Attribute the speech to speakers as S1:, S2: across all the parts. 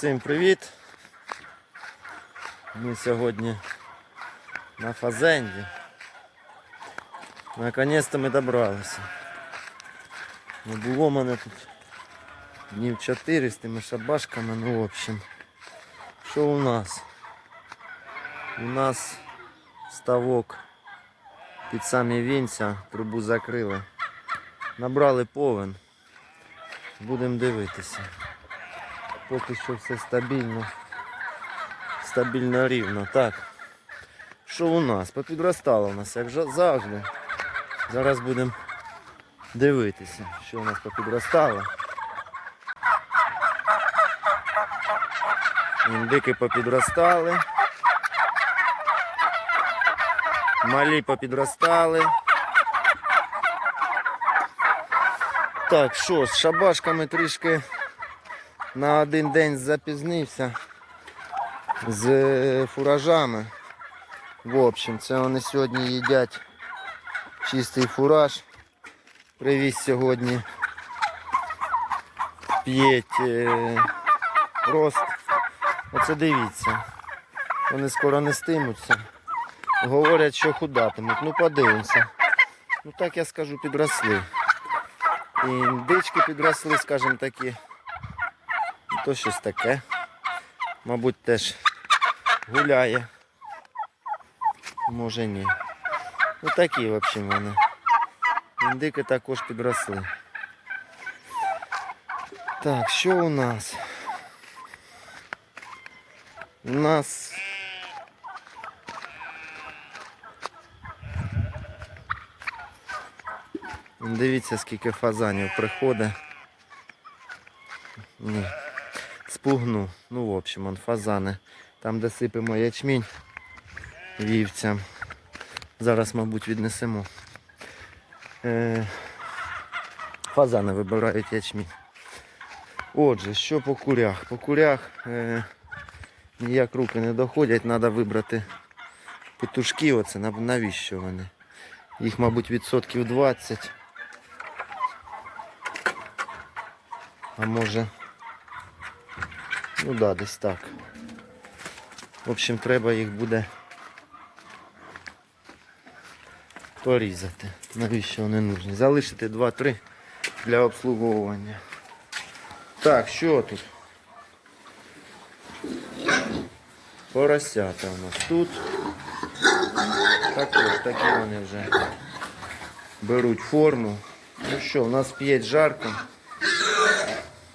S1: Всім привіт! Ми сьогодні на Фазенді. Наконець-то ми добралися. Не було мене тут днів 4 з тими шабашками, ну в общем. Що у нас? У нас ставок під самі вінця, трубу закрили. Набрали повен. Будемо дивитися. Поки що все стабільно. Стабільно рівно. Так. Що у нас? Попідростало у нас, як завжди. Зараз будемо дивитися, що у нас попідростало. Індики попідростали. Малі попідростали. Так, що, з шабашками трішки на один день запізнився з е, фуражами. В общем, це вони сьогодні їдять чистий фураж. Привіз сьогодні п'ять е, рост. Оце дивіться. Вони скоро не стимуться. Говорять, що худатимуть. Ну подивимося. Ну так я скажу, підросли. І індички підросли, скажімо такі. То щось таке. Мабуть, теж гуляє. Може ні. Ну такі в общем вони. Індики також підросли. Так, що у нас? У нас Дивіться, скільки фазанів приходить. Ні. Спугну. Ну, в общем, он фазани. Там, де сипемо ячмінь вівцям. Зараз, мабуть, віднесемо. Е, фазани вибирають ячмінь. Отже, що по курях? По курях е, ніяк руки не доходять, треба вибрати петушки. Оце навіщо вони? Їх, мабуть, відсотків 20. А може. Ну да, десь так. В общем, треба їх буде порізати. Навіщо вони нужні? Залишити 2-3 для обслуговування. Так, що тут? Поросята у нас тут. Також такі вони вже беруть форму. Ну що, у нас п'ять жарко.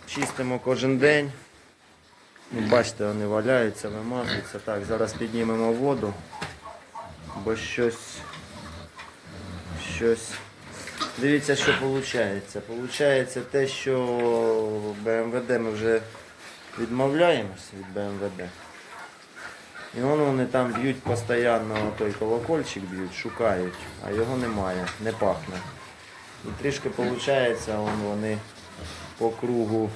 S1: Чистимо кожен день. Ну, бачите, вони валяються, вимазуються. Так, зараз піднімемо воду, бо щось. Щось. Дивіться, що виходить. Получається те, що БМВД ми вже відмовляємося від БМВД. І воно вони там б'ють постійно той колокольчик б'ють, шукають, а його немає, не пахне. І трішки виходить, вони по кругу,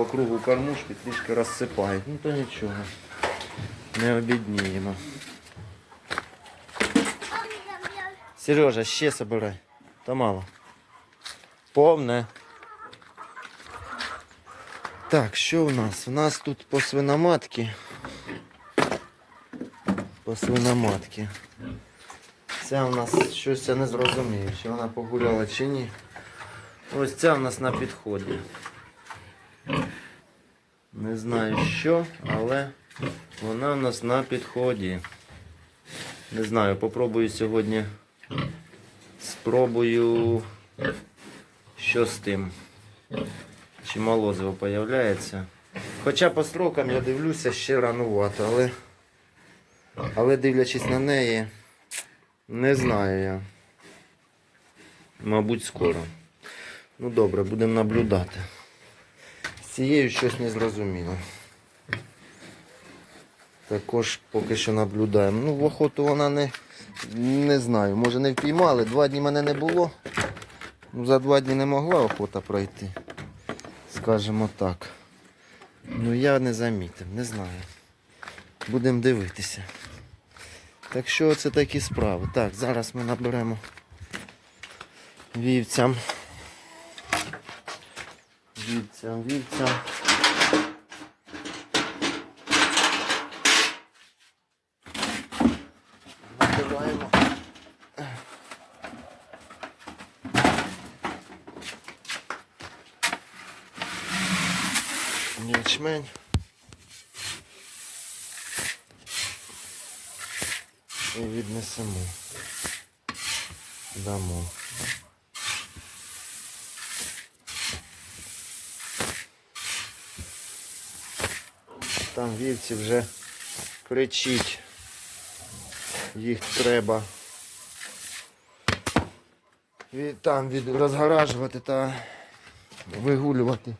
S1: по кругу кормушки трішки розсипають. Ну то нічого. Не обідніємо. Сережа, ще собирай. Та мало. Повне. Так, що у нас? У нас тут по свиноматки. По свиноматки. Ця у нас щось я не зрозумію, чи вона погуляла чи ні. Ось ця у нас на підході. Не знаю що, але вона у нас на підході. Не знаю, попробую сьогодні. Спробую що з тим. Чи молозиво появляється. Хоча по строкам я дивлюся ще ранувато, але, але дивлячись на неї, не знаю я. Мабуть, скоро. Ну добре, будемо наблюдати. Цією щось не зрозуміло. Також поки що наблюдаємо. Ну, в охоту вона не, не знаю. Може не впіймали. Два дні мене не було. Ну, за два дні не могла охота пройти. Скажімо так. Ну я не замітив, не знаю. Будемо дивитися. Так що це такі справи. Так, зараз ми наберемо вівцям. Вівцям, вівцям. Накриваємо. Ячмень. І віднесемо. Дамо. Там вівці вже кричить. Їх треба від, там від, розгаражувати та вигулювати,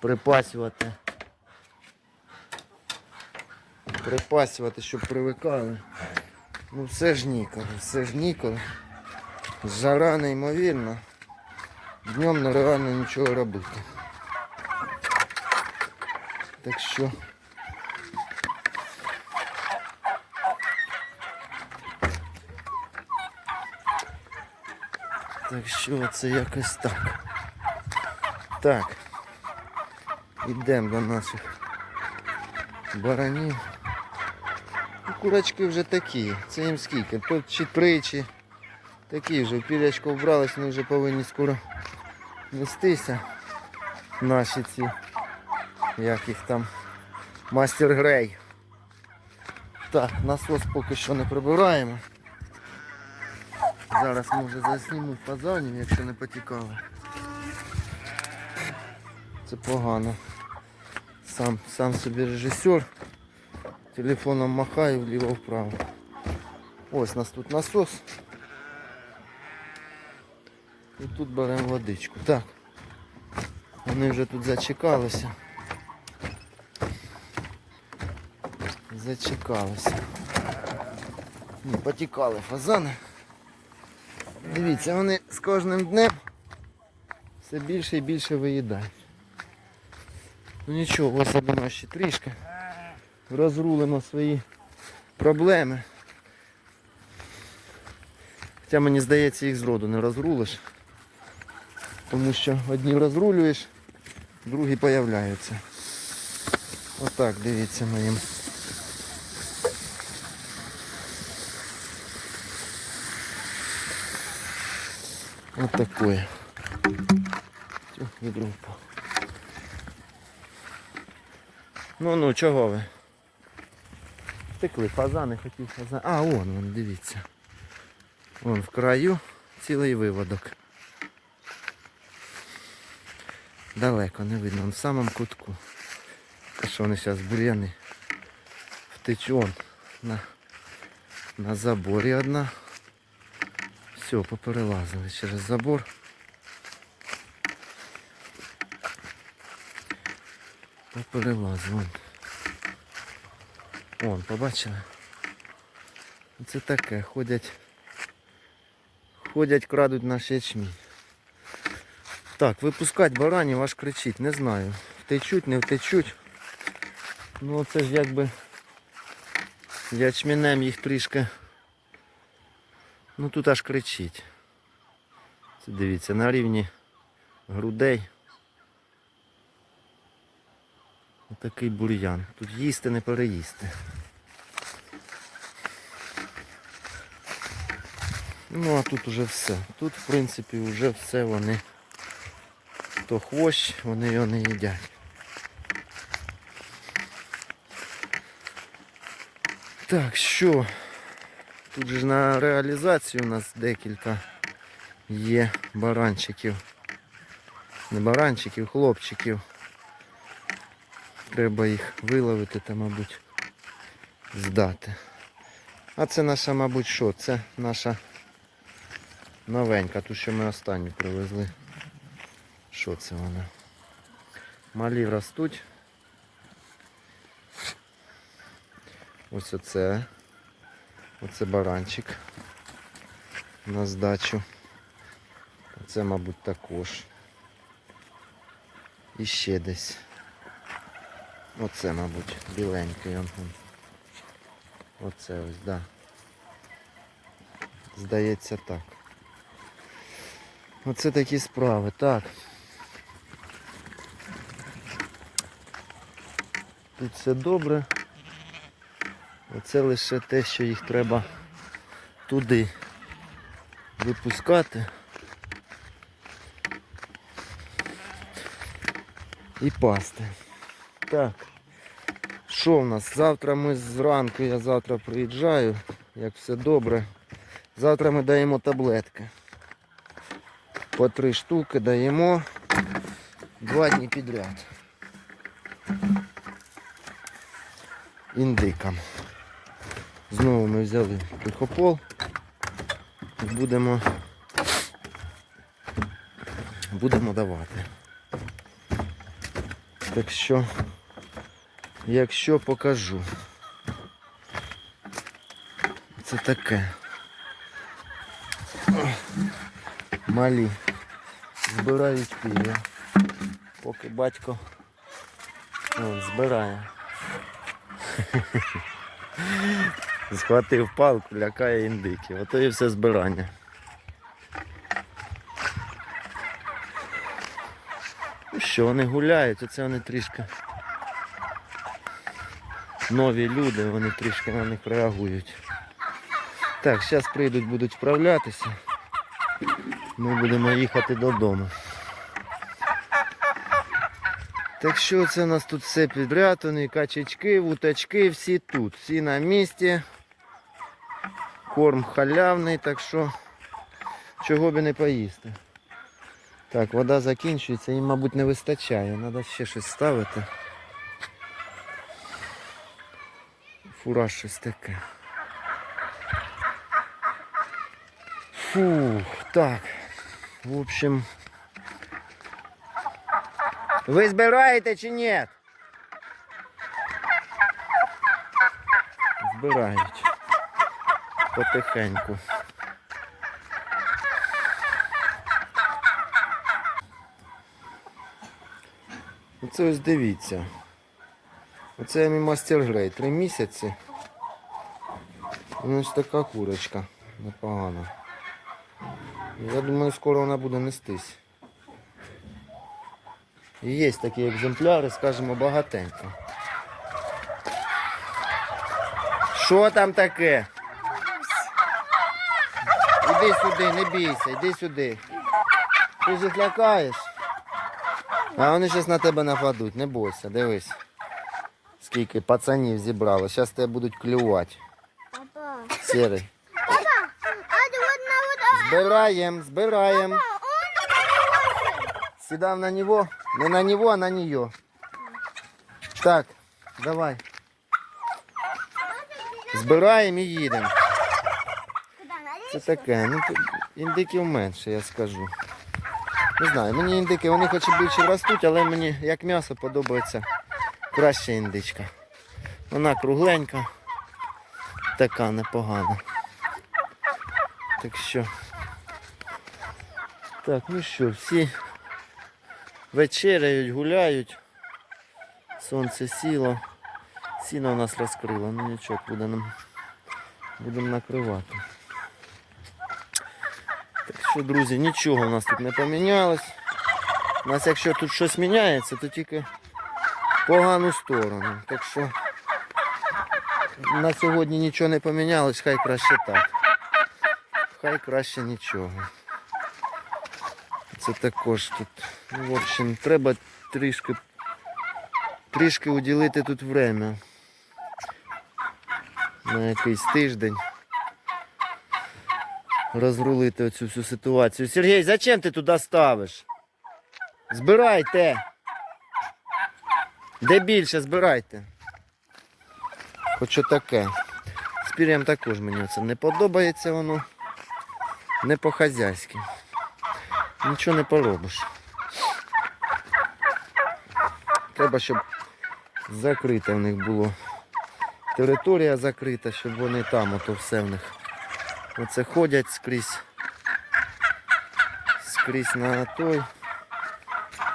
S1: припасювати. Припасювати, щоб привикали. Ну все ж ніколи, все ж ніколи. Жара неймовірна. Днем нереально нічого робити. Так що Так що це якось так. Так. Ідемо до наших баранів. Ну, Курочки вже такі. Це їм скільки? Тут чи тричі. Такі вже. В пілячку вбрались, вони вже повинні скоро нестися. Наші ці. Як їх там. Мастер Грей. Так, насос поки що не прибираємо. Зараз може засніму фазанів, якщо не потікало. Це погано. Сам, сам собі режисер. Телефоном махаю вліво-вправо. Ось у нас тут насос. І тут беремо водичку. Так. Вони вже тут зачекалися. Зачекалися. Потікали фазани. Дивіться, вони з кожним днем все більше і більше виїдають. Ну нічого, забимо ще трішки. Розрулимо свої проблеми. Хоча мені здається їх зроду не розрулиш. Тому що одні розрулюєш, другі появляються. Отак, дивіться ми Вот такое. Тьфу, відро. Ну ну, чого ви? Втекли фазани, хотів фазан. А, вон, вон, дивіться. Вон в краю цілий виводок. Далеко не видно, он в самому кутку. А що вони зараз бур'яни втечу он на, на заборі одна. Все, поперелазили через забор. Поперелазили. Вон. Вон, побачили? Це таке, ходять. Ходять, крадуть наш ячмінь. Так, випускати баранів аж кричить, не знаю. Втечуть, не втечуть. Ну це ж якби ячмінем їх трішки Ну тут аж кричить. Це дивіться, на рівні грудей. Отакий бур'ян. Тут їсти не переїсти. Ну а тут уже все. Тут в принципі вже все вони. Хто хвощ, вони його не їдять. Так, що? Тут же на реалізацію у нас декілька є баранчиків. Не баранчиків, хлопчиків. Треба їх виловити та, мабуть, здати. А це наша, мабуть, що? Це наша новенька, ту, що ми останню привезли. Що це вона? Малі ростуть. Ось оце. Оце баранчик на здачу. Оце, мабуть, також. І ще десь. Оце, мабуть, біленький. Оце ось, да. Здається так. Оце такі справи. Так. Тут все добре. Оце лише те, що їх треба туди випускати. І пасти. Так. Що в нас? Завтра ми зранку, я завтра приїжджаю, як все добре. Завтра ми даємо таблетки. По три штуки даємо два дні підряд. Індикам. Знову ми взяли тихопол. І Будемо, будемо давати. Так що, якщо покажу. Це таке. Малі. Збирають пір'я. Поки батько о, збирає. Схватив палку, лякає індиків. Ото і все збирання. Ну що, вони гуляють, оце вони трішки. Нові люди, вони трішки на них реагують. Так, зараз прийдуть, будуть вправлятися. Ми будемо їхати додому. Так що це у нас тут все підряд, качечки, вутачки, всі тут, всі на місці. Корм халявний, так що чого би не поїсти. Так, вода закінчується, їм, мабуть, не вистачає. Треба ще щось ставити. Фураж щось таке. Фух, так. В общем. Ви збираєте чи ні? Збирають. Потихеньку. Оце ось дивіться. Оце мій мастер грей. Три місяці. Ось така курочка. Непогана. Я думаю, скоро вона буде нестись. Є такі екземпляри, скажімо, багатенько. Що там таке? Іди сюди, не бійся, іди сюди. Ти ж їх лякаєш. А вони зараз на тебе нападуть, не бойся, дивись. Скільки пацанів зібрало. Зараз тебе будуть клювати.
S2: Папа,
S1: Сірий. Збираємо, збираємо. Сідав на нього. Не на нього, а на нее. Так, давай. Збираємо і їдемо. Це таке. Ну, індиків менше, я скажу. Не знаю, мені індики, вони хоч і більше ростуть, але мені як м'ясо подобається краще індичка. Вона кругленька, така непогана. Так що. Так, ну що, всі вечеряють, гуляють. Сонце сіло. Сіно у нас розкрило, ну нічого, будемо накривати. Що, друзі, нічого у нас тут не помінялось. У нас якщо тут щось міняється, то тільки погану сторону. Так що на сьогодні нічого не помінялось, хай краще так. Хай краще нічого. Це також тут. Ну, в общем, треба трішки трішки уділити тут время. На якийсь тиждень розрулити оцю всю ситуацію. Сергій, зачем ти туди ставиш? Збирайте. Де більше збирайте. Хоч таке. З пір'ям також мені це не подобається воно. Не по-хазяйськи. Нічого не поробиш. Треба, щоб закрите в них було. Територія закрита, щоб вони там, ото все в них. Оце ходять скрізь. Скрізь на той.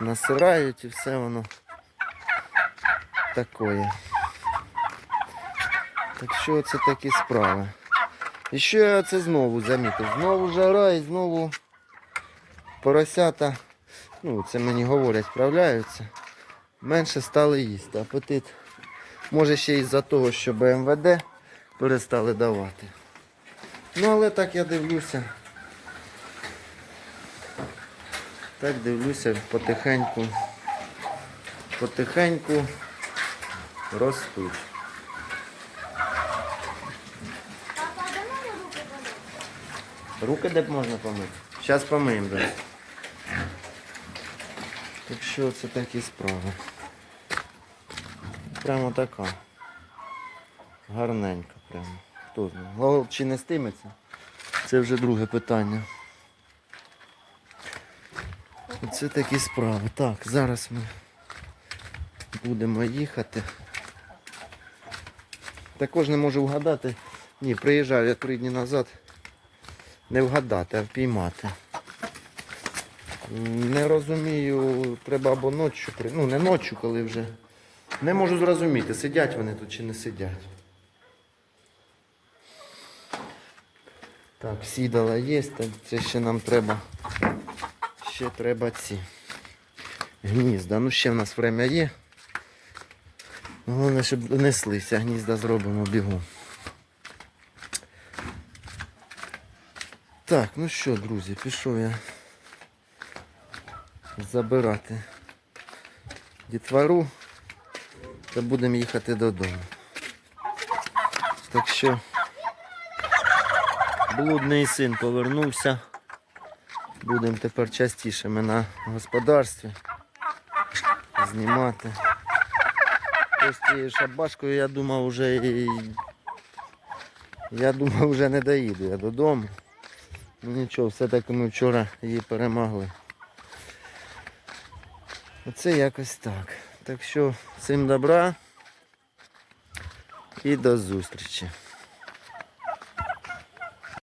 S1: Насирають і все воно такое. Так що це такі справи. І що я це знову замітив? Знову жара і знову поросята, ну це мені говорять, справляються. Менше стали їсти. Апетит Може ще із-за того, що БМВД перестали давати. Ну, але так я дивлюся. Так дивлюся потихеньку. Потихеньку ростуть.
S2: Руки
S1: де б можна помити? Зараз помиємо. Так що це такі справи. Прямо така. Гарненька прямо. Хто знає. Глагол чи не стиметься? Це вже друге питання. Оце такі справи. Так, зараз ми будемо їхати. Також не можу вгадати. Ні, приїжджав я три дні назад. Не вгадати, а впіймати. Не розумію, треба або ночі, ну не ночі, коли вже. Не можу зрозуміти, сидять вони тут чи не сидять. Так, сідала є, це ще нам треба. Ще треба ці гнізда. Ну ще в нас время є. Головне, щоб неслися, гнізда зробимо бігом. Так, ну що, друзі, пішов я забирати дітвору та будемо їхати додому. Так що блудний син повернувся. Будемо тепер частіше ми на господарстві знімати. Ось цією шабашкою я думав вже. Я думав вже не доїду я додому. Ну нічого, все-таки ми вчора її перемогли. Оце якось так. Так що всім добра і до зустрічі.